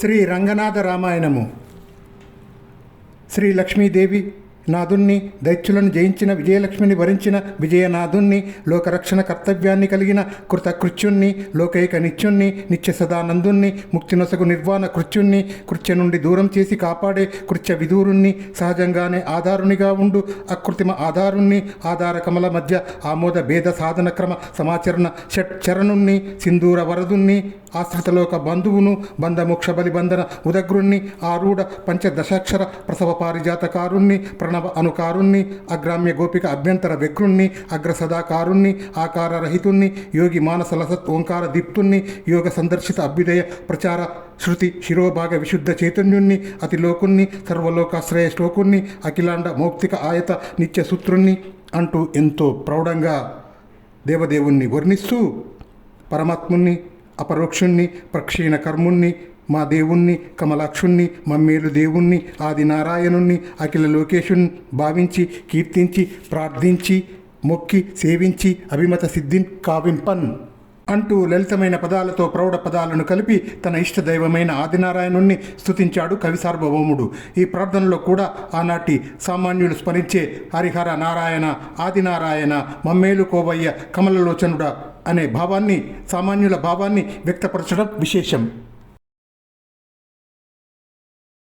శ్రీ రంగనాథ రామాయణము. శ్రీ లక్ష్మీదేవి నాదుణ్ణి దైత్యులను జయించిన విజయలక్ష్మిని భరించిన విజయనాథుణ్ణి లోకరక్షణ కర్తవ్యాన్ని కలిగిన కృతకృత్యుణ్ణి లోకైక నిత్యుణ్ణి నిత్య సదానందుణ్ణి ముక్తినొసగు నిర్వాణ కృత్యుణ్ణి కృత్య నుండి దూరం చేసి కాపాడే కృత్య విదూరుణ్ణి సహజంగానే ఆధారునిగా ఉండు అకృత్రిమ ఆధారుణ్ణి ఆధార కమల మధ్య ఆమోద భేద సాధన క్రమ సమాచరణ షట్ చరణుణ్ణి సింధూర వరదుణ్ణి ఆశ్రితలోక బంధువును బంధమోక్ష బలిబంధన ఉదగ్రుణ్ణి ఆరూఢ పంచదశాక్షర ప్రసవ పారిజాతకారుణ్ణి ప్రణవ అనుకారుణ్ణి అగ్రామ్య గోపిక అభ్యంతర వ్యగ్రుణ్ణి అగ్రసదాకారుణ్ణి ఆకారరహితుణ్ణి యోగి మానస లసత్ ఓంకార దీప్తుణ్ణి యోగ సందర్శిత అభ్యుదయ ప్రచార శృతి శిరోభాగ విశుద్ధ చైతన్యుణ్ణి అతిలోకుణ్ణి సర్వలోకాశ్రయ శ్లోకుణ్ణి అఖిలాండ మౌక్తిక ఆయత నిత్య సూత్రుణ్ణి అంటూ ఎంతో ప్రౌఢంగా దేవదేవుణ్ణి వర్ణిస్తూ పరమాత్ముణ్ణి అపరోక్షుణ్ణి ప్రక్షీణ కర్ముణ్ణి మా దేవుణ్ణి కమలాక్షుణ్ణి మమ్మేలు దేవుణ్ణి ఆది నారాయణుణ్ణి అఖిల లోకేశుణ్ణి భావించి కీర్తించి ప్రార్థించి మొక్కి సేవించి అభిమత సిద్ధిన్ కావింపన్. అంటూ లలితమైన పదాలతో ప్రౌఢ పదాలను కలిపి తన ఇష్ట దైవమైన ఆదినారాయణుణ్ణి స్థుతించాడు కవి సార్వభౌముడు. ఈ ప్రార్థనలో కూడా ఆనాటి సామాన్యులు స్మరించే హరిహర నారాయణ ఆదినారాయణ మమ్మేలు కోవయ్య కమలలోచనుడ అనే భావాన్ని సామాన్యుల భావాన్ని వ్యక్తపరచడం విశేషం.